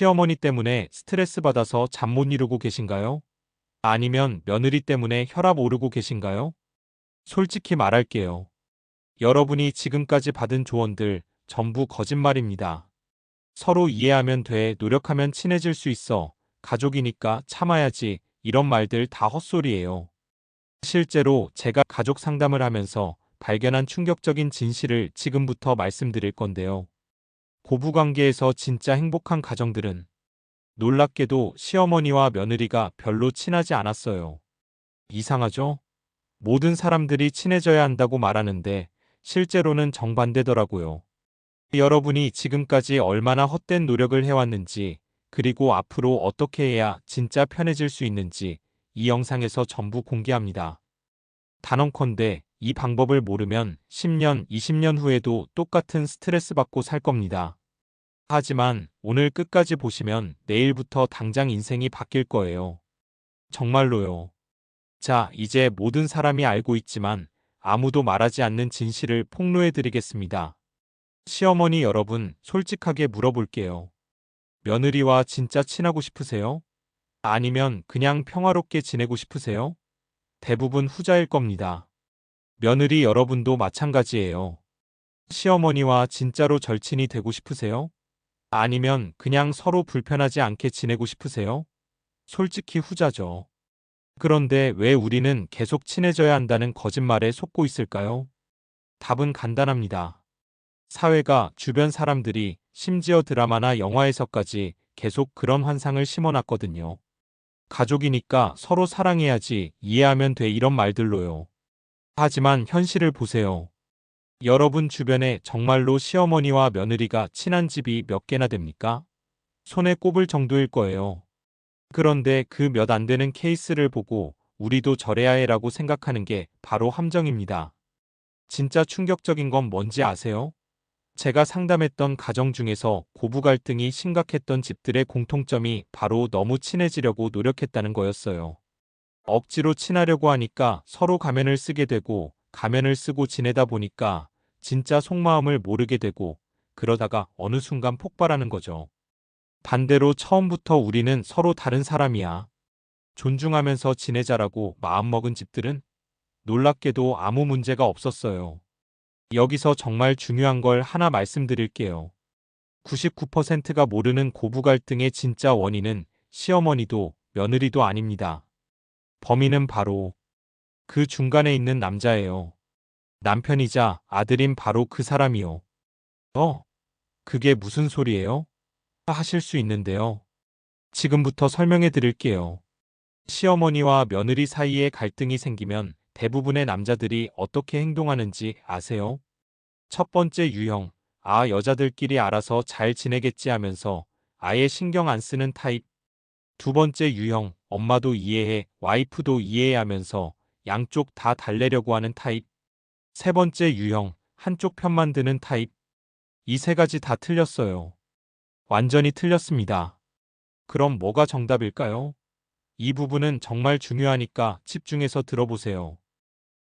시어머니 때문에 스트레스 받아서 잠 못 이루고 계신가요? 아니면 며느리 때문에 혈압 오르고 계신가요? 솔직히 말할게요. 여러분이 지금까지 받은 조언들 전부 거짓말입니다. 서로 이해하면 돼, 노력하면 친해질 수 있어, 가족이니까 참아야지, 이런 말들 다 헛소리예요. 실제로 제가 가족 상담을 하면서 발견한 충격적인 진실을 지금부터 말씀드릴 건데요. 고부관계에서 진짜 행복한 가정들은 놀랍게도 시어머니와 며느리가 별로 친하지 않았어요. 이상하죠? 모든 사람들이 친해져야 한다고 말하는데 실제로는 정반대더라고요. 여러분이 지금까지 얼마나 헛된 노력을 해왔는지, 그리고 앞으로 어떻게 해야 진짜 편해질 수 있는지 이 영상에서 전부 공개합니다. 단언컨대 이 방법을 모르면 10년, 20년 후에도 똑같은 스트레스 받고 살 겁니다. 하지만 오늘 끝까지 보시면 내일부터 당장 인생이 바뀔 거예요. 정말로요. 자, 이제 모든 사람이 알고 있지만 아무도 말하지 않는 진실을 폭로해 드리겠습니다. 시어머니 여러분, 솔직하게 물어볼게요. 며느리와 진짜 친하고 싶으세요? 아니면 그냥 평화롭게 지내고 싶으세요? 대부분 후자일 겁니다. 며느리 여러분도 마찬가지예요. 시어머니와 진짜로 절친이 되고 싶으세요? 아니면 그냥 서로 불편하지 않게 지내고 싶으세요? 솔직히 후자죠. 그런데 왜 우리는 계속 친해져야 한다는 거짓말에 속고 있을까요? 답은 간단합니다. 사회가 주변 사람들이 심지어 드라마나 영화에서까지 계속 그런 환상을 심어놨거든요. 가족이니까 서로 사랑해야지 이해하면 돼 이런 말들로요. 하지만 현실을 보세요. 여러분 주변에 정말로 시어머니와 며느리가 친한 집이 몇 개나 됩니까? 손에 꼽을 정도일 거예요. 그런데 그 몇 안 되는 케이스를 보고 우리도 저래야 해라고 생각하는 게 바로 함정입니다. 진짜 충격적인 건 뭔지 아세요? 제가 상담했던 가정 중에서 고부 갈등이 심각했던 집들의 공통점이 바로 너무 친해지려고 노력했다는 거였어요. 억지로 친하려고 하니까 서로 가면을 쓰게 되고 가면을 쓰고 지내다 보니까 진짜 속마음을 모르게 되고 그러다가 어느 순간 폭발하는 거죠. 반대로 처음부터 우리는 서로 다른 사람이야. 존중하면서 지내자라고 마음먹은 집들은 놀랍게도 아무 문제가 없었어요. 여기서 정말 중요한 걸 하나 말씀드릴게요. 99%가 모르는 고부 갈등의 진짜 원인은 시어머니도 며느리도 아닙니다. 범인은 바로 그 중간에 있는 남자예요. 남편이자 아들인 바로 그 사람이요. 어? 그게 무슨 소리예요? 하실 수 있는데요. 지금부터 설명해 드릴게요. 시어머니와 며느리 사이에 갈등이 생기면 대부분의 남자들이 어떻게 행동하는지 아세요? 첫 번째 유형, 아, 여자들끼리 알아서 잘 지내겠지 하면서 아예 신경 안 쓰는 타입. 두 번째 유형, 엄마도 이해해, 와이프도 이해해 하면서 양쪽 다 달래려고 하는 타입. 세 번째 유형, 한쪽 편만 드는 타입. 이 세 가지 다 틀렸어요. 완전히 틀렸습니다. 그럼 뭐가 정답일까요? 이 부분은 정말 중요하니까 집중해서 들어보세요.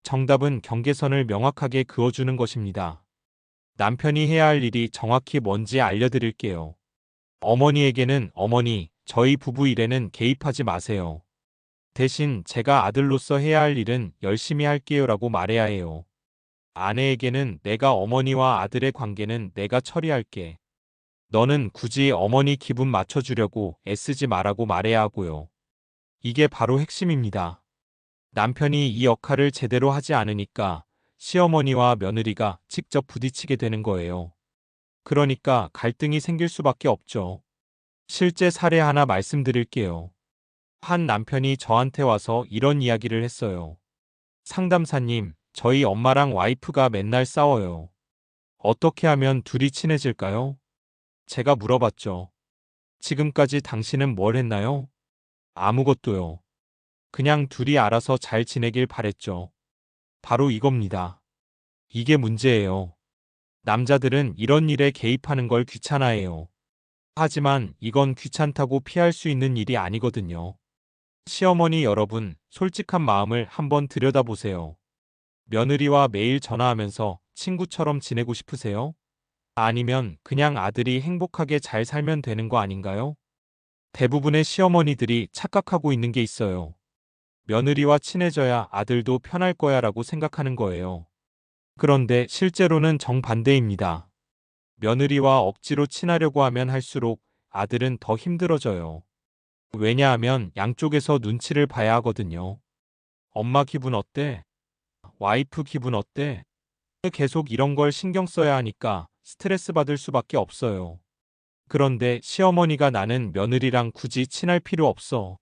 정답은 경계선을 명확하게 그어주는 것입니다. 남편이 해야 할 일이 정확히 뭔지 알려드릴게요. 어머니에게는 어머니, 저희 부부 일에는 개입하지 마세요. 대신 제가 아들로서 해야 할 일은 열심히 할게요 라고 말해야 해요. 아내에게는 내가 어머니와 아들의 관계는 내가 처리할게. 너는 굳이 어머니 기분 맞춰주려고 애쓰지 말라고 말해야 하고요. 이게 바로 핵심입니다. 남편이 이 역할을 제대로 하지 않으니까 시어머니와 며느리가 직접 부딪히게 되는 거예요. 그러니까 갈등이 생길 수밖에 없죠. 실제 사례 하나 말씀드릴게요. 한 남편이 저한테 와서 이런 이야기를 했어요. 상담사님, 저희 엄마랑 와이프가 맨날 싸워요. 어떻게 하면 둘이 친해질까요? 제가 물어봤죠. 지금까지 당신은 뭘 했나요? 아무것도요. 그냥 둘이 알아서 잘 지내길 바랬죠. 바로 이겁니다. 이게 문제예요. 남자들은 이런 일에 개입하는 걸 귀찮아해요. 하지만 이건 귀찮다고 피할 수 있는 일이 아니거든요. 시어머니 여러분, 솔직한 마음을 한번 들여다보세요. 며느리와 매일 전화하면서 친구처럼 지내고 싶으세요? 아니면 그냥 아들이 행복하게 잘 살면 되는 거 아닌가요? 대부분의 시어머니들이 착각하고 있는 게 있어요. 며느리와 친해져야 아들도 편할 거야 라고 생각하는 거예요. 그런데 실제로는 정반대입니다. 며느리와 억지로 친하려고 하면 할수록 아들은 더 힘들어져요. 왜냐하면 양쪽에서 눈치를 봐야 하거든요. 엄마 기분 어때? 와이프 기분 어때? 계속 이런 걸 신경 써야 하니까 스트레스 받을 수밖에 없어요. 그런데 시어머니가 나는 며느리랑 굳이 친할 필요 없어.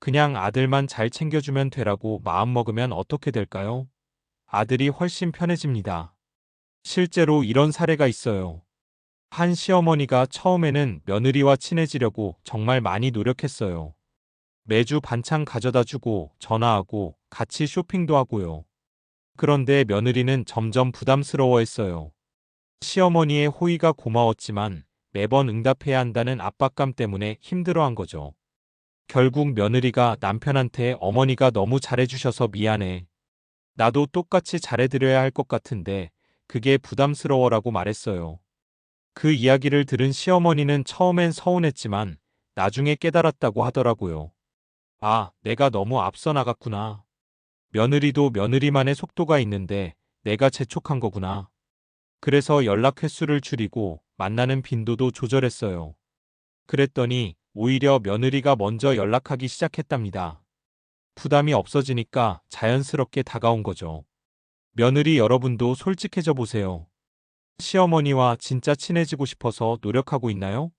그냥 아들만 잘 챙겨주면 되라고 마음먹으면 어떻게 될까요? 아들이 훨씬 편해집니다. 실제로 이런 사례가 있어요. 한 시어머니가 처음에는 며느리와 친해지려고 정말 많이 노력했어요. 매주 반찬 가져다 주고 전화하고 같이 쇼핑도 하고요. 그런데 며느리는 점점 부담스러워했어요. 시어머니의 호의가 고마웠지만 매번 응답해야 한다는 압박감 때문에 힘들어한 거죠. 결국 며느리가 남편한테 어머니가 너무 잘해주셔서 미안해. 나도 똑같이 잘해드려야 할 것 같은데 그게 부담스러워라고 말했어요. 그 이야기를 들은 시어머니는 처음엔 서운했지만 나중에 깨달았다고 하더라고요. 아, 내가 너무 앞서 나갔구나. 며느리도 며느리만의 속도가 있는데 내가 재촉한 거구나. 그래서 연락 횟수를 줄이고 만나는 빈도도 조절했어요. 그랬더니 오히려 며느리가 먼저 연락하기 시작했답니다. 부담이 없어지니까 자연스럽게 다가온 거죠. 며느리 여러분도 솔직해져 보세요. 시어머니와 진짜 친해지고 싶어서 노력하고 있나요?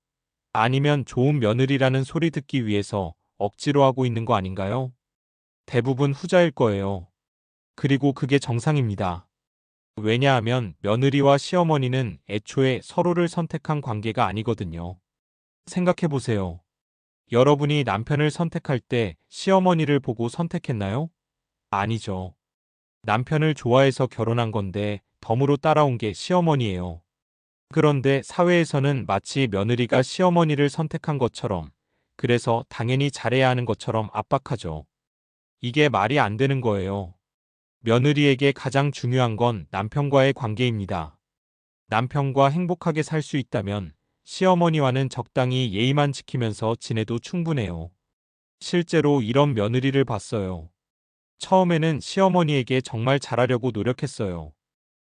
아니면 좋은 며느리라는 소리 듣기 위해서 억지로 하고 있는 거 아닌가요? 대부분 후자일 거예요. 그리고 그게 정상입니다. 왜냐하면 며느리와 시어머니는 애초에 서로를 선택한 관계가 아니거든요. 생각해 보세요. 여러분이 남편을 선택할 때 시어머니를 보고 선택했나요? 아니죠. 남편을 좋아해서 결혼한 건데 덤으로 따라온 게 시어머니예요. 그런데 사회에서는 마치 며느리가 시어머니를 선택한 것처럼 그래서 당연히 잘해야 하는 것처럼 압박하죠. 이게 말이 안 되는 거예요. 며느리에게 가장 중요한 건 남편과의 관계입니다. 남편과 행복하게 살 수 있다면 시어머니와는 적당히 예의만 지키면서 지내도 충분해요. 실제로 이런 며느리를 봤어요. 처음에는 시어머니에게 정말 잘하려고 노력했어요.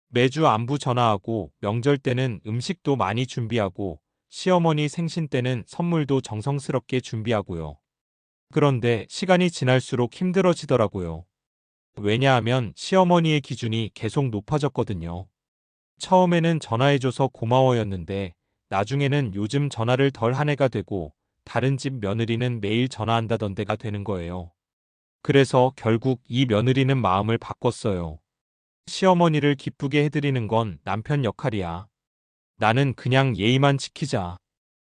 매주 안부 전화하고 명절 때는 음식도 많이 준비하고 시어머니 생신 때는 선물도 정성스럽게 준비하고요. 그런데 시간이 지날수록 힘들어지더라고요. 왜냐하면 시어머니의 기준이 계속 높아졌거든요. 처음에는 전화해줘서 고마워였는데 나중에는 요즘 전화를 덜한 해가 되고 다른 집 며느리는 매일 전화한다던 데가 되는 거예요. 그래서 결국 이 며느리는 마음을 바꿨어요. 시어머니를 기쁘게 해드리는 건 남편 역할이야. 나는 그냥 예의만 지키자.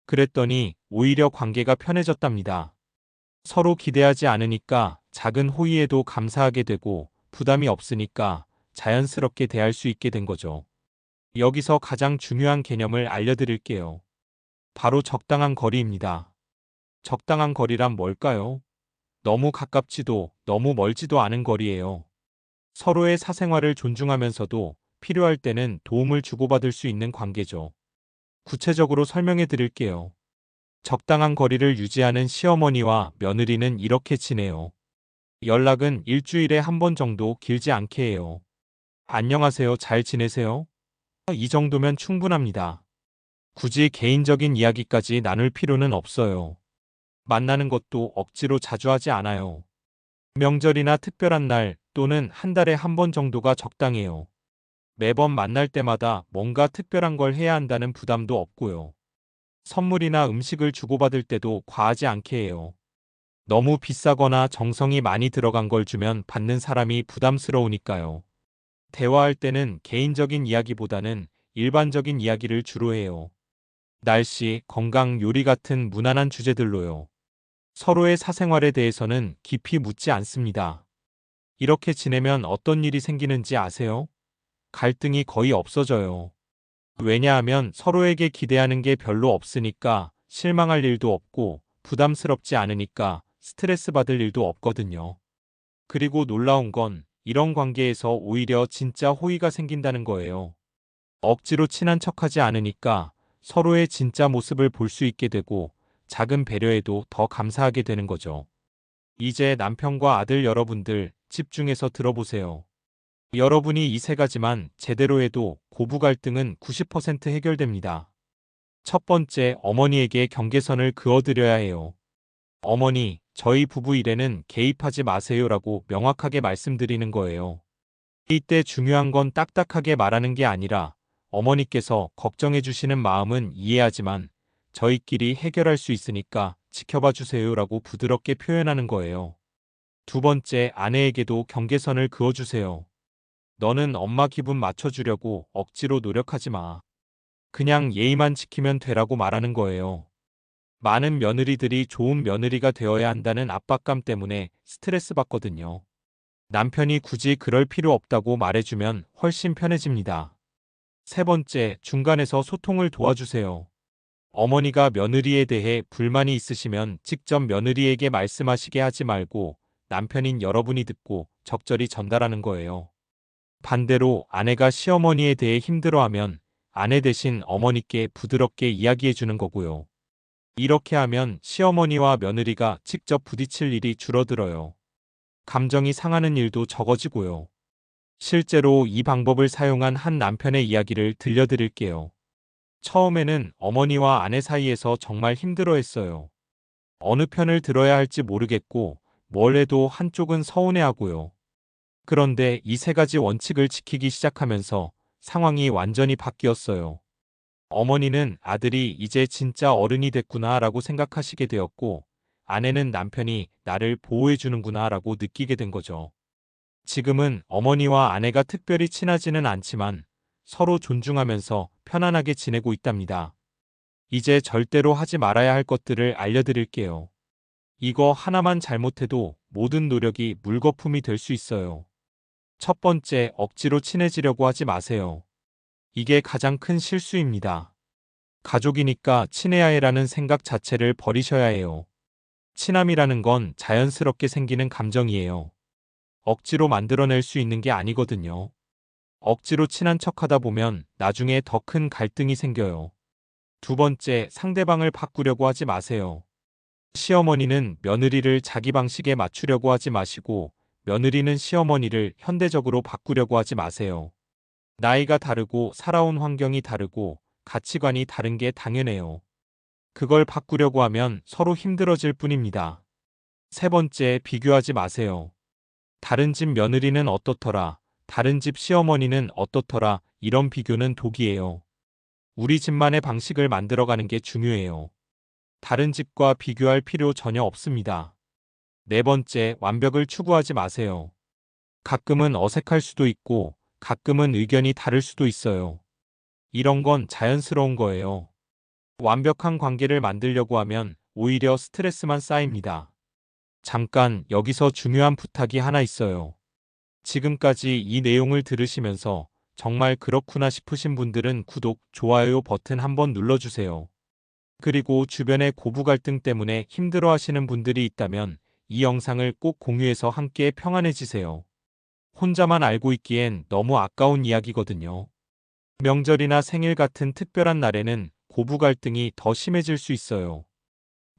그랬더니 오히려 관계가 편해졌답니다. 서로 기대하지 않으니까 작은 호의에도 감사하게 되고 부담이 없으니까 자연스럽게 대할 수 있게 된 거죠. 여기서 가장 중요한 개념을 알려드릴게요. 바로 적당한 거리입니다. 적당한 거리란 뭘까요? 너무 가깝지도 너무 멀지도 않은 거리예요. 서로의 사생활을 존중하면서도 필요할 때는 도움을 주고받을 수 있는 관계죠. 구체적으로 설명해 드릴게요. 적당한 거리를 유지하는 시어머니와 며느리는 이렇게 지내요. 연락은 일주일에 한 번 정도 길지 않게 해요. 안녕하세요. 잘 지내세요? 이 정도면 충분합니다. 굳이 개인적인 이야기까지 나눌 필요는 없어요. 만나는 것도 억지로 자주 하지 않아요. 명절이나 특별한 날 또는 한 달에 한 번 정도가 적당해요. 매번 만날 때마다 뭔가 특별한 걸 해야 한다는 부담도 없고요. 선물이나 음식을 주고받을 때도 과하지 않게 해요. 너무 비싸거나 정성이 많이 들어간 걸 주면 받는 사람이 부담스러우니까요. 대화할 때는 개인적인 이야기보다는 일반적인 이야기를 주로 해요. 날씨, 건강, 요리 같은 무난한 주제들로요. 서로의 사생활에 대해서는 깊이 묻지 않습니다. 이렇게 지내면 어떤 일이 생기는지 아세요? 갈등이 거의 없어져요. 왜냐하면 서로에게 기대하는 게 별로 없으니까 실망할 일도 없고 부담스럽지 않으니까 스트레스 받을 일도 없거든요. 그리고 놀라운 건 이런 관계에서 오히려 진짜 호의가 생긴다는 거예요. 억지로 친한 척하지 않으니까 서로의 진짜 모습을 볼 수 있게 되고 작은 배려에도 더 감사하게 되는 거죠. 이제 남편과 아들 여러분들 집중해서 들어보세요. 여러분이 이 세 가지만 제대로 해도 고부 갈등은 90% 해결됩니다. 첫 번째, 어머니에게 경계선을 그어드려야 해요. 어머니, 저희 부부 일에는 개입하지 마세요라고 명확하게 말씀드리는 거예요. 이때 중요한 건 딱딱하게 말하는 게 아니라 어머니께서 걱정해 주시는 마음은 이해하지만 저희끼리 해결할 수 있으니까 지켜봐 주세요라고 부드럽게 표현하는 거예요. 두 번째, 아내에게도 경계선을 그어주세요. 너는 엄마 기분 맞춰주려고 억지로 노력하지 마. 그냥 예의만 지키면 되라고 말하는 거예요. 많은 며느리들이 좋은 며느리가 되어야 한다는 압박감 때문에 스트레스 받거든요. 남편이 굳이 그럴 필요 없다고 말해주면 훨씬 편해집니다. 세 번째, 중간에서 소통을 도와주세요. 어머니가 며느리에 대해 불만이 있으시면 직접 며느리에게 말씀하시게 하지 말고 남편인 여러분이 듣고 적절히 전달하는 거예요. 반대로 아내가 시어머니에 대해 힘들어하면 아내 대신 어머니께 부드럽게 이야기해 주는 거고요. 이렇게 하면 시어머니와 며느리가 직접 부딪힐 일이 줄어들어요. 감정이 상하는 일도 적어지고요. 실제로 이 방법을 사용한 한 남편의 이야기를 들려드릴게요. 처음에는 어머니와 아내 사이에서 정말 힘들어 했어요. 어느 편을 들어야 할지 모르겠고, 뭘 해도 한쪽은 서운해하고요. 그런데 이 세 가지 원칙을 지키기 시작하면서 상황이 완전히 바뀌었어요. 어머니는 아들이 이제 진짜 어른이 됐구나 라고 생각하시게 되었고, 아내는 남편이 나를 보호해주는구나 라고 느끼게 된 거죠. 지금은 어머니와 아내가 특별히 친하지는 않지만 서로 존중하면서 편안하게 지내고 있답니다. 이제 절대로 하지 말아야 할 것들을 알려드릴게요. 이거 하나만 잘못해도 모든 노력이 물거품이 될 수 있어요. 첫 번째, 억지로 친해지려고 하지 마세요. 이게 가장 큰 실수입니다. 가족이니까 친해야 해라는 생각 자체를 버리셔야 해요. 친함이라는 건 자연스럽게 생기는 감정이에요. 억지로 만들어낼 수 있는 게 아니거든요. 억지로 친한 척 하다 보면 나중에 더 큰 갈등이 생겨요. 두 번째, 상대방을 바꾸려고 하지 마세요. 시어머니는 며느리를 자기 방식에 맞추려고 하지 마시고 며느리는 시어머니를 현대적으로 바꾸려고 하지 마세요. 나이가 다르고 살아온 환경이 다르고 가치관이 다른 게 당연해요. 그걸 바꾸려고 하면 서로 힘들어질 뿐입니다. 세 번째, 비교하지 마세요. 다른 집 며느리는 어떻더라, 다른 집 시어머니는 어떻더라, 이런 비교는 독이에요. 우리 집만의 방식을 만들어가는 게 중요해요. 다른 집과 비교할 필요 전혀 없습니다. 네 번째, 완벽을 추구하지 마세요. 가끔은 어색할 수도 있고, 가끔은 의견이 다를 수도 있어요. 이런 건 자연스러운 거예요. 완벽한 관계를 만들려고 하면 오히려 스트레스만 쌓입니다. 잠깐 여기서 중요한 부탁이 하나 있어요. 지금까지 이 내용을 들으시면서 정말 그렇구나 싶으신 분들은 구독, 좋아요 버튼 한번 눌러주세요. 그리고 주변의 고부 갈등 때문에 힘들어 하시는 분들이 있다면 이 영상을 꼭 공유해서 함께 평안해지세요. 혼자만 알고 있기엔 너무 아까운 이야기거든요. 명절이나 생일 같은 특별한 날에는 고부 갈등이 더 심해질 수 있어요.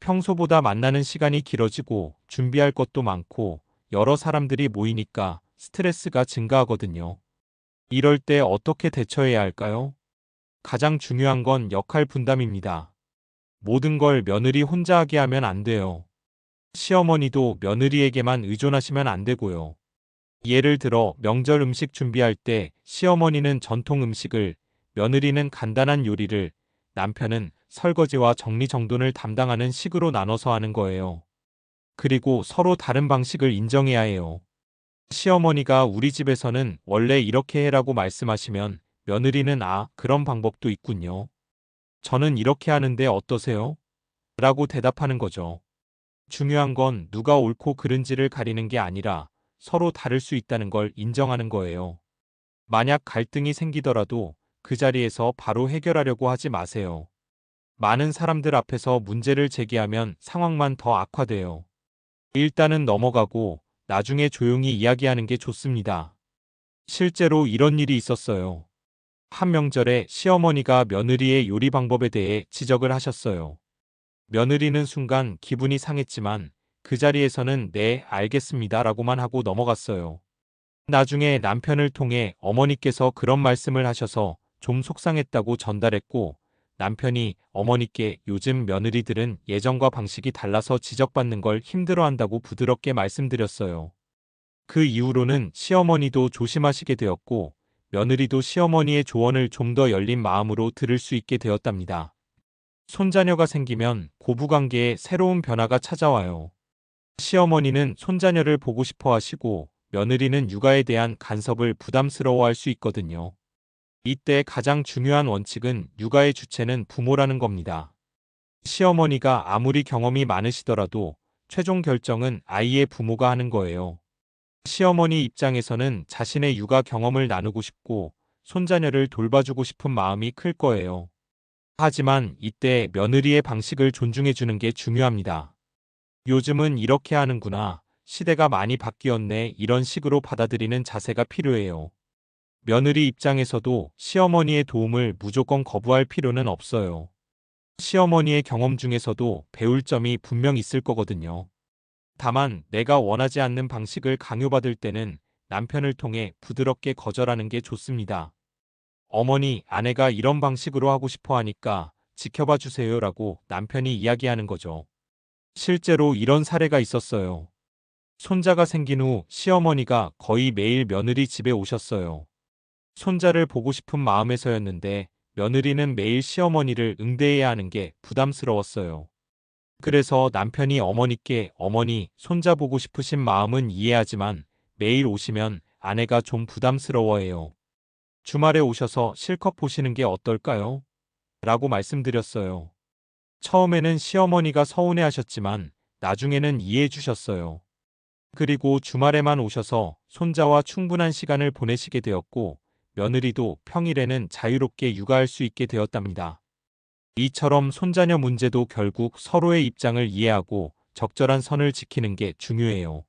평소보다 만나는 시간이 길어지고 준비할 것도 많고 여러 사람들이 모이니까 스트레스가 증가하거든요. 이럴 때 어떻게 대처해야 할까요? 가장 중요한 건 역할 분담입니다. 모든 걸 며느리 혼자 하게 하면 안 돼요. 시어머니도 며느리에게만 의존하시면 안 되고요. 예를 들어 명절 음식 준비할 때 시어머니는 전통 음식을, 며느리는 간단한 요리를, 남편은 설거지와 정리정돈을 담당하는 식으로 나눠서 하는 거예요. 그리고 서로 다른 방식을 인정해야 해요. 시어머니가 우리 집에서는 원래 이렇게 해라고 말씀하시면 며느리는 아, 그런 방법도 있군요. 저는 이렇게 하는데 어떠세요? 라고 대답하는 거죠. 중요한 건 누가 옳고 그른지를 가리는 게 아니라 서로 다를 수 있다는 걸 인정하는 거예요. 만약 갈등이 생기더라도 그 자리에서 바로 해결하려고 하지 마세요. 많은 사람들 앞에서 문제를 제기하면 상황만 더 악화돼요. 일단은 넘어가고 나중에 조용히 이야기하는 게 좋습니다. 실제로 이런 일이 있었어요. 한 명절에 시어머니가 며느리의 요리 방법에 대해 지적을 하셨어요. 며느리는 순간 기분이 상했지만 그 자리에서는 네, 알겠습니다 라고만 하고 넘어갔어요. 나중에 남편을 통해 어머니께서 그런 말씀을 하셔서 좀 속상했다고 전달했고 남편이 어머니께 요즘 며느리들은 예전과 방식이 달라서 지적받는 걸 힘들어한다고 부드럽게 말씀드렸어요. 그 이후로는 시어머니도 조심하시게 되었고 며느리도 시어머니의 조언을 좀 더 열린 마음으로 들을 수 있게 되었답니다. 손자녀가 생기면 고부관계에 새로운 변화가 찾아와요. 시어머니는 손자녀를 보고 싶어 하시고 며느리는 육아에 대한 간섭을 부담스러워할 수 있거든요. 이때 가장 중요한 원칙은 육아의 주체는 부모라는 겁니다. 시어머니가 아무리 경험이 많으시더라도 최종 결정은 아이의 부모가 하는 거예요. 시어머니 입장에서는 자신의 육아 경험을 나누고 싶고 손자녀를 돌봐주고 싶은 마음이 클 거예요. 하지만 이때 며느리의 방식을 존중해주는 게 중요합니다. 요즘은 이렇게 하는구나. 시대가 많이 바뀌었네. 이런 식으로 받아들이는 자세가 필요해요. 며느리 입장에서도 시어머니의 도움을 무조건 거부할 필요는 없어요. 시어머니의 경험 중에서도 배울 점이 분명 있을 거거든요. 다만 내가 원하지 않는 방식을 강요받을 때는 남편을 통해 부드럽게 거절하는 게 좋습니다. 어머니, 아내가 이런 방식으로 하고 싶어 하니까 지켜봐 주세요라고 남편이 이야기하는 거죠. 실제로 이런 사례가 있었어요. 손자가 생긴 후 시어머니가 거의 매일 며느리 집에 오셨어요. 손자를 보고 싶은 마음에서였는데 며느리는 매일 시어머니를 응대해야 하는 게 부담스러웠어요. 그래서 남편이 어머니께 어머니 손자 보고 싶으신 마음은 이해하지만 매일 오시면 아내가 좀 부담스러워해요. 주말에 오셔서 실컷 보시는 게 어떨까요? 라고 말씀드렸어요. 처음에는 시어머니가 서운해 하셨지만 나중에는 이해해 주셨어요. 그리고 주말에만 오셔서 손자와 충분한 시간을 보내시게 되었고 며느리도 평일에는 자유롭게 육아할 수 있게 되었답니다. 이처럼 손자녀 문제도 결국 서로의 입장을 이해하고 적절한 선을 지키는 게 중요해요.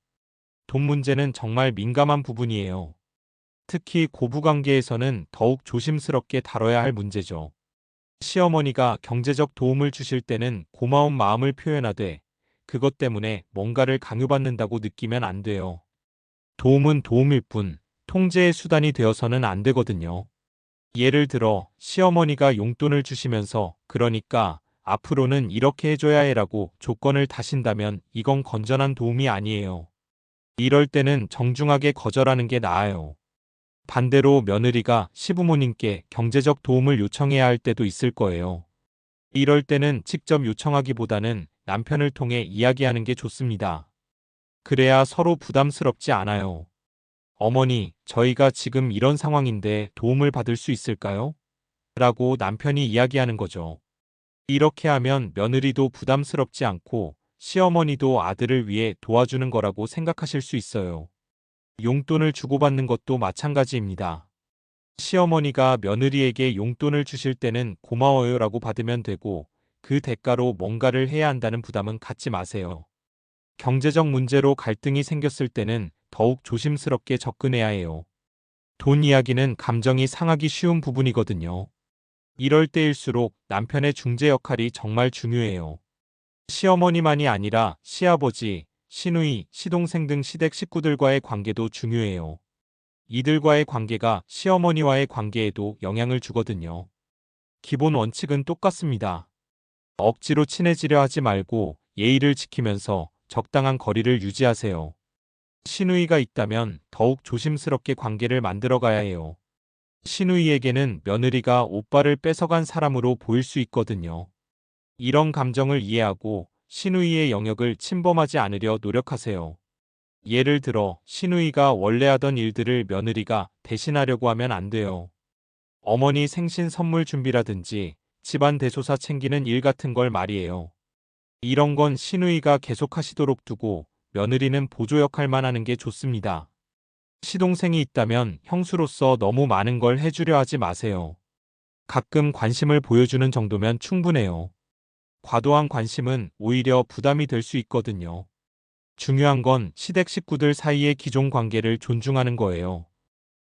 돈 문제는 정말 민감한 부분이에요. 특히 고부관계에서는 더욱 조심스럽게 다뤄야 할 문제죠. 시어머니가 경제적 도움을 주실 때는 고마운 마음을 표현하되 그것 때문에 뭔가를 강요받는다고 느끼면 안 돼요. 도움은 도움일 뿐 통제의 수단이 되어서는 안 되거든요. 예를 들어 시어머니가 용돈을 주시면서 그러니까 앞으로는 이렇게 해줘야 해라고 조건을 다신다면 이건 건전한 도움이 아니에요. 이럴 때는 정중하게 거절하는 게 나아요. 반대로 며느리가 시부모님께 경제적 도움을 요청해야 할 때도 있을 거예요. 이럴 때는 직접 요청하기보다는 남편을 통해 이야기하는 게 좋습니다. 그래야 서로 부담스럽지 않아요. 어머니, 저희가 지금 이런 상황인데 도움을 받을 수 있을까요? 라고 남편이 이야기하는 거죠. 이렇게 하면 며느리도 부담스럽지 않고 시어머니도 아들을 위해 도와주는 거라고 생각하실 수 있어요. 용돈을 주고받는 것도 마찬가지입니다. 시어머니가 며느리에게 용돈을 주실 때는 고마워요 라고 받으면 되고 그 대가로 뭔가를 해야 한다는 부담은 갖지 마세요. 경제적 문제로 갈등이 생겼을 때는 더욱 조심스럽게 접근해야 해요. 돈 이야기는 감정이 상하기 쉬운 부분이거든요. 이럴 때일수록 남편의 중재 역할이 정말 중요해요. 시어머니만이 아니라 시아버지, 시누이, 시동생 등 시댁 식구들과의 관계도 중요해요. 이들과의 관계가 시어머니와의 관계에도 영향을 주거든요. 기본 원칙은 똑같습니다. 억지로 친해지려 하지 말고 예의를 지키면서 적당한 거리를 유지하세요. 시누이가 있다면 더욱 조심스럽게 관계를 만들어 가야 해요. 시누이에게는 며느리가 오빠를 뺏어간 사람으로 보일 수 있거든요. 이런 감정을 이해하고 시누이의 영역을 침범하지 않으려 노력하세요. 예를 들어 시누이가 원래 하던 일들을 며느리가 대신하려고 하면 안 돼요. 어머니 생신 선물 준비라든지 집안 대소사 챙기는 일 같은 걸 말이에요. 이런 건 시누이가 계속 하시도록 두고 며느리는 보조 역할만 하는 게 좋습니다. 시동생이 있다면 형수로서 너무 많은 걸 해주려 하지 마세요. 가끔 관심을 보여주는 정도면 충분해요. 과도한 관심은 오히려 부담이 될 수 있거든요. 중요한 건 시댁 식구들 사이의 기존 관계를 존중하는 거예요.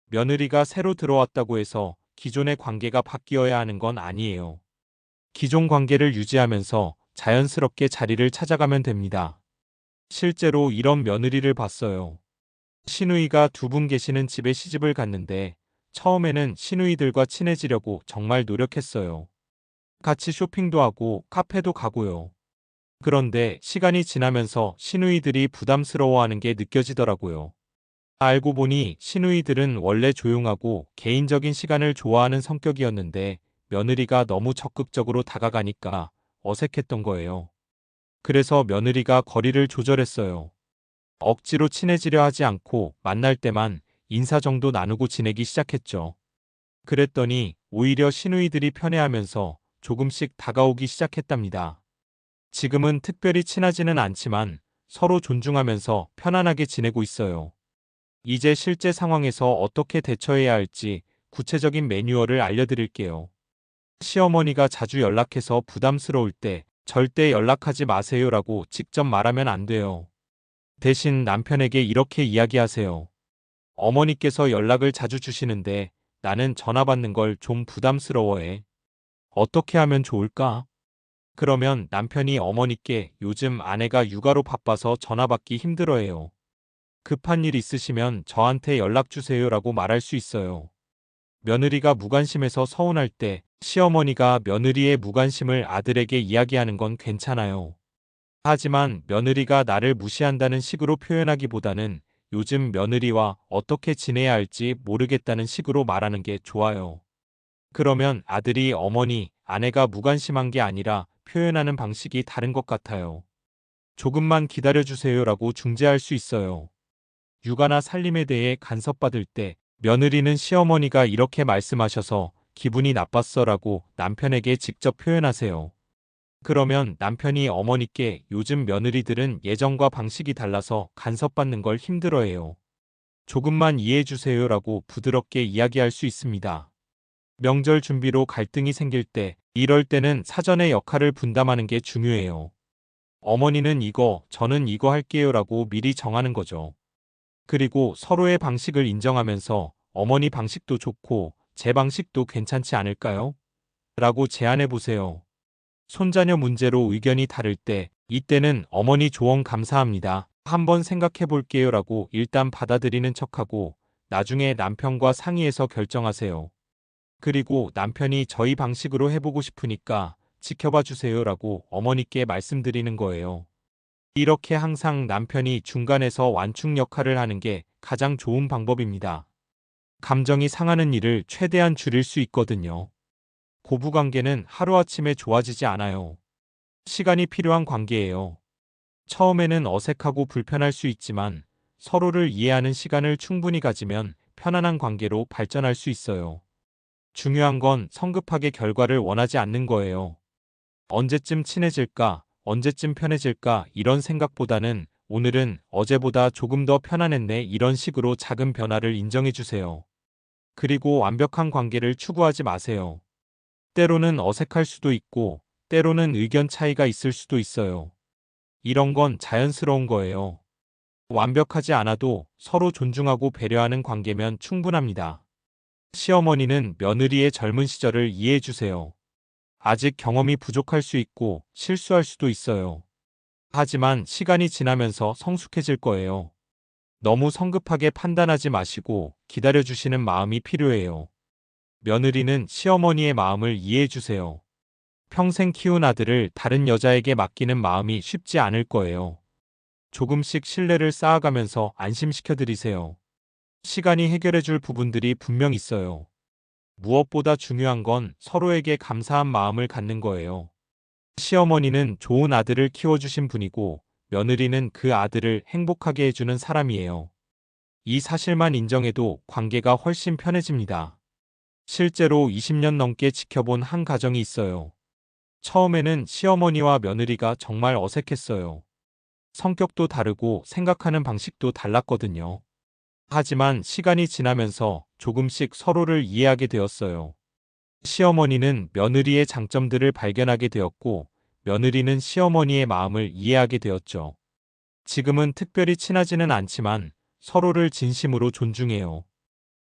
며느리가 새로 들어왔다고 해서 기존의 관계가 바뀌어야 하는 건 아니에요. 기존 관계를 유지하면서 자연스럽게 자리를 찾아가면 됩니다. 실제로 이런 며느리를 봤어요. 시누이가 두 분 계시는 집에 시집을 갔는데 처음에는 시누이들과 친해지려고 정말 노력했어요. 같이 쇼핑도 하고 카페도 가고요. 그런데 시간이 지나면서 시누이들이 부담스러워하는 게 느껴지더라고요. 알고 보니 시누이들은 원래 조용하고 개인적인 시간을 좋아하는 성격이었는데 며느리가 너무 적극적으로 다가가니까 어색했던 거예요. 그래서 며느리가 거리를 조절했어요. 억지로 친해지려 하지 않고 만날 때만 인사 정도 나누고 지내기 시작했죠. 그랬더니 오히려 시누이들이 편해하면서 조금씩 다가오기 시작했답니다. 지금은 특별히 친하지는 않지만 서로 존중하면서 편안하게 지내고 있어요. 이제 실제 상황에서 어떻게 대처해야 할지 구체적인 매뉴얼을 알려드릴게요. 시어머니가 자주 연락해서 부담스러울 때 절대 연락하지 마세요라고 직접 말하면 안 돼요. 대신 남편에게 이렇게 이야기하세요. 어머니께서 연락을 자주 주시는데 나는 전화 받는 걸 좀 부담스러워해. 어떻게 하면 좋을까? 그러면 남편이 어머니께 요즘 아내가 육아로 바빠서 전화 받기 힘들어해요. 급한 일 있으시면 저한테 연락 주세요 라고 말할 수 있어요. 며느리가 무관심해서 서운할 때 시어머니가 며느리의 무관심을 아들에게 이야기하는 건 괜찮아요. 하지만 며느리가 나를 무시한다는 식으로 표현하기보다는 요즘 며느리와 어떻게 지내야 할지 모르겠다는 식으로 말하는 게 좋아요. 그러면 아들이 어머니, 아내가 무관심한 게 아니라 표현하는 방식이 다른 것 같아요. 조금만 기다려주세요라고 중재할 수 있어요. 육아나 살림에 대해 간섭받을 때 며느리는 시어머니가 이렇게 말씀하셔서 기분이 나빴어라고 남편에게 직접 표현하세요. 그러면 남편이 어머니께 요즘 며느리들은 예전과 방식이 달라서 간섭받는 걸 힘들어해요. 조금만 이해해주세요라고 부드럽게 이야기할 수 있습니다. 명절 준비로 갈등이 생길 때, 이럴 때는 사전에 역할을 분담하는 게 중요해요. 어머니는 이거, 저는 이거 할게요 라고 미리 정하는 거죠. 그리고 서로의 방식을 인정하면서 어머니 방식도 좋고 제 방식도 괜찮지 않을까요? 라고 제안해 보세요. 손자녀 문제로 의견이 다를 때, 이때는 어머니 조언 감사합니다. 한번 생각해 볼게요 라고 일단 받아들이는 척하고 나중에 남편과 상의해서 결정하세요. 그리고 남편이 저희 방식으로 해보고 싶으니까 지켜봐 주세요 라고 어머니께 말씀드리는 거예요. 이렇게 항상 남편이 중간에서 완충 역할을 하는 게 가장 좋은 방법입니다. 감정이 상하는 일을 최대한 줄일 수 있거든요. 고부관계는 하루아침에 좋아지지 않아요. 시간이 필요한 관계예요. 처음에는 어색하고 불편할 수 있지만 서로를 이해하는 시간을 충분히 가지면 편안한 관계로 발전할 수 있어요. 중요한 건 성급하게 결과를 원하지 않는 거예요. 언제쯤 친해질까, 언제쯤 편해질까 이런 생각보다는 오늘은 어제보다 조금 더 편안했네 이런 식으로 작은 변화를 인정해 주세요. 그리고 완벽한 관계를 추구하지 마세요. 때로는 어색할 수도 있고, 때로는 의견 차이가 있을 수도 있어요. 이런 건 자연스러운 거예요. 완벽하지 않아도 서로 존중하고 배려하는 관계면 충분합니다. 시어머니는 며느리의 젊은 시절을 이해해 주세요. 아직 경험이 부족할 수 있고 실수할 수도 있어요. 하지만 시간이 지나면서 성숙해질 거예요. 너무 성급하게 판단하지 마시고 기다려 주시는 마음이 필요해요. 며느리는 시어머니의 마음을 이해해 주세요. 평생 키운 아들을 다른 여자에게 맡기는 마음이 쉽지 않을 거예요. 조금씩 신뢰를 쌓아가면서 안심시켜 드리세요. 시간이 해결해 줄 부분들이 분명 있어요. 무엇보다 중요한 건 서로에게 감사한 마음을 갖는 거예요. 시어머니는 좋은 아들을 키워주신 분이고 며느리는 그 아들을 행복하게 해주는 사람이에요. 이 사실만 인정해도 관계가 훨씬 편해집니다. 실제로 20년 넘게 지켜본 한 가정이 있어요. 처음에는 시어머니와 며느리가 정말 어색했어요. 성격도 다르고 생각하는 방식도 달랐거든요. 하지만 시간이 지나면서 조금씩 서로를 이해하게 되었어요. 시어머니는 며느리의 장점들을 발견하게 되었고, 며느리는 시어머니의 마음을 이해하게 되었죠. 지금은 특별히 친하지는 않지만 서로를 진심으로 존중해요.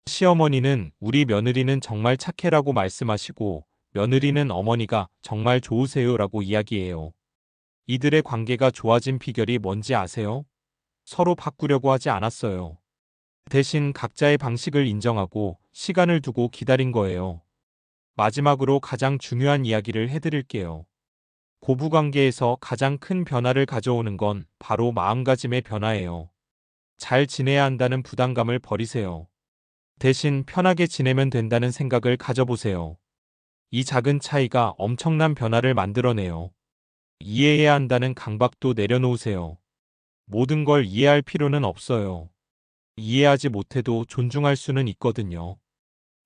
시어머니는 우리 며느리는 정말 착해라고 말씀하시고 며느리는 어머니가 정말 좋으세요라고 이야기해요. 이들의 관계가 좋아진 비결이 뭔지 아세요? 서로 바꾸려고 하지 않았어요. 대신 각자의 방식을 인정하고 시간을 두고 기다린 거예요. 마지막으로 가장 중요한 이야기를 해드릴게요. 고부관계에서 가장 큰 변화를 가져오는 건 바로 마음가짐의 변화예요. 잘 지내야 한다는 부담감을 버리세요. 대신 편하게 지내면 된다는 생각을 가져보세요. 이 작은 차이가 엄청난 변화를 만들어내요. 이해해야 한다는 강박도 내려놓으세요. 모든 걸 이해할 필요는 없어요. 이해하지 못해도 존중할 수는 있거든요.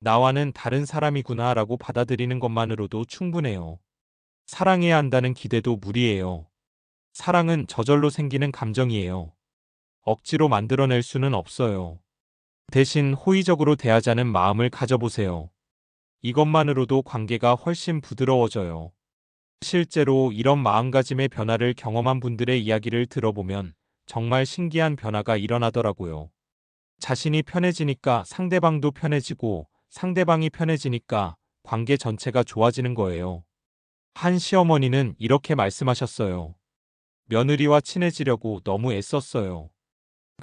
나와는 다른 사람이구나 라고 받아들이는 것만으로도 충분해요. 사랑해야 한다는 기대도 무리예요. 사랑은 저절로 생기는 감정이에요. 억지로 만들어낼 수는 없어요. 대신 호의적으로 대하자는 마음을 가져보세요. 이것만으로도 관계가 훨씬 부드러워져요. 실제로 이런 마음가짐의 변화를 경험한 분들의 이야기를 들어보면 정말 신기한 변화가 일어나더라고요. 자신이 편해지니까 상대방도 편해지고 상대방이 편해지니까 관계 전체가 좋아지는 거예요. 한 시어머니는 이렇게 말씀하셨어요. 며느리와 친해지려고 너무 애썼어요.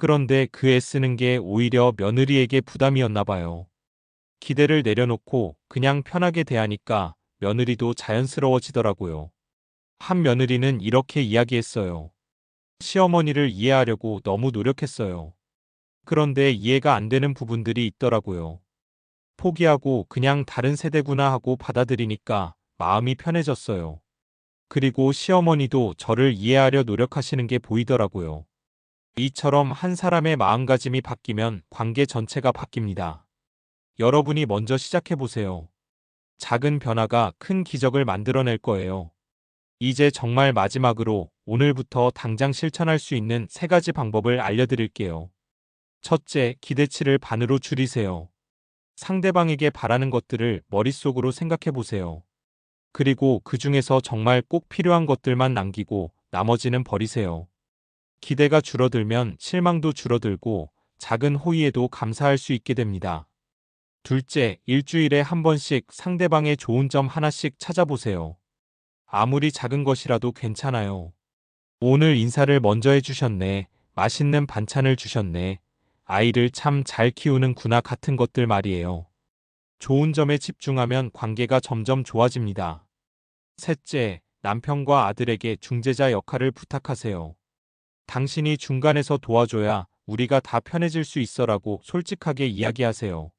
그런데 그 애쓰는 게 오히려 며느리에게 부담이었나 봐요. 기대를 내려놓고 그냥 편하게 대하니까 며느리도 자연스러워지더라고요. 한 며느리는 이렇게 이야기했어요. 시어머니를 이해하려고 너무 노력했어요. 그런데 이해가 안 되는 부분들이 있더라고요. 포기하고 그냥 다른 세대구나 하고 받아들이니까 마음이 편해졌어요. 그리고 시어머니도 저를 이해하려 노력하시는 게 보이더라고요. 이처럼 한 사람의 마음가짐이 바뀌면 관계 전체가 바뀝니다. 여러분이 먼저 시작해보세요. 작은 변화가 큰 기적을 만들어낼 거예요. 이제 정말 마지막으로 오늘부터 당장 실천할 수 있는 세 가지 방법을 알려드릴게요. 첫째, 기대치를 반으로 줄이세요. 상대방에게 바라는 것들을 머릿속으로 생각해 보세요. 그리고 그 중에서 정말 꼭 필요한 것들만 남기고 나머지는 버리세요. 기대가 줄어들면 실망도 줄어들고 작은 호의에도 감사할 수 있게 됩니다. 둘째, 일주일에 한 번씩 상대방의 좋은 점 하나씩 찾아보세요. 아무리 작은 것이라도 괜찮아요. 오늘 인사를 먼저 해주셨네. 맛있는 반찬을 주셨네. 아이를 참 잘 키우는구나 같은 것들 말이에요. 좋은 점에 집중하면 관계가 점점 좋아집니다. 셋째, 남편과 아들에게 중재자 역할을 부탁하세요. 당신이 중간에서 도와줘야 우리가 다 편해질 수 있어라고 솔직하게 이야기하세요.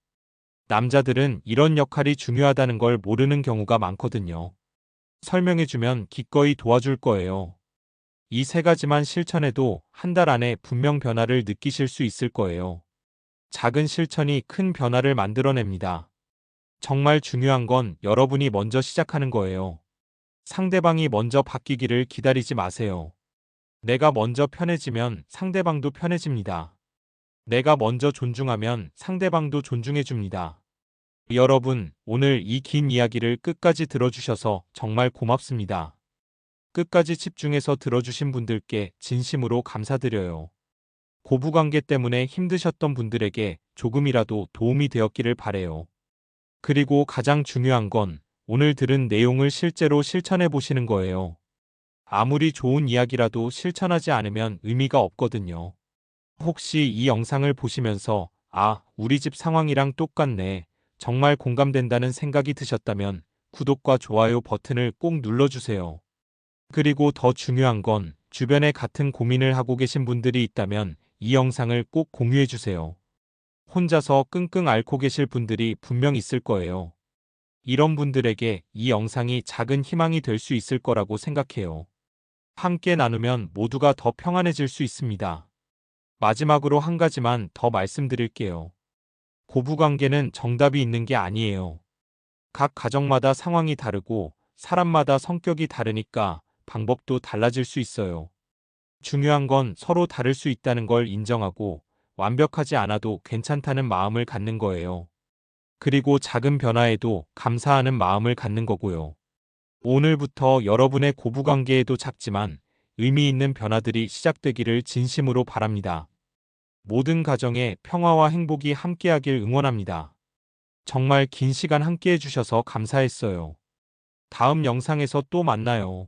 남자들은 이런 역할이 중요하다는 걸 모르는 경우가 많거든요. 설명해주면 기꺼이 도와줄 거예요. 이 세 가지만 실천해도 한 달 안에 분명 변화를 느끼실 수 있을 거예요. 작은 실천이 큰 변화를 만들어냅니다. 정말 중요한 건 여러분이 먼저 시작하는 거예요. 상대방이 먼저 바뀌기를 기다리지 마세요. 내가 먼저 편해지면 상대방도 편해집니다. 내가 먼저 존중하면 상대방도 존중해줍니다. 여러분, 오늘 이 긴 이야기를 끝까지 들어주셔서 정말 고맙습니다. 끝까지 집중해서 들어주신 분들께 진심으로 감사드려요. 고부관계 때문에 힘드셨던 분들에게 조금이라도 도움이 되었기를 바래요. 그리고 가장 중요한 건 오늘 들은 내용을 실제로 실천해 보시는 거예요. 아무리 좋은 이야기라도 실천하지 않으면 의미가 없거든요. 혹시 이 영상을 보시면서 아, 우리 집 상황이랑 똑같네. 정말 공감된다는 생각이 드셨다면 구독과 좋아요 버튼을 꼭 눌러주세요. 그리고 더 중요한 건 주변에 같은 고민을 하고 계신 분들이 있다면 이 영상을 꼭 공유해 주세요. 혼자서 끙끙 앓고 계실 분들이 분명 있을 거예요. 이런 분들에게 이 영상이 작은 희망이 될 수 있을 거라고 생각해요. 함께 나누면 모두가 더 평안해질 수 있습니다. 마지막으로 한 가지만 더 말씀드릴게요. 고부관계는 정답이 있는 게 아니에요. 각 가정마다 상황이 다르고 사람마다 성격이 다르니까 방법도 달라질 수 있어요. 중요한 건 서로 다를 수 있다는 걸 인정하고 완벽하지 않아도 괜찮다는 마음을 갖는 거예요. 그리고 작은 변화에도 감사하는 마음을 갖는 거고요. 오늘부터 여러분의 고부관계에도 작지만 의미 있는 변화들이 시작되기를 진심으로 바랍니다. 모든 가정에 평화와 행복이 함께하길 응원합니다. 정말 긴 시간 함께 해 주셔서 감사했어요. 다음 영상에서 또 만나요.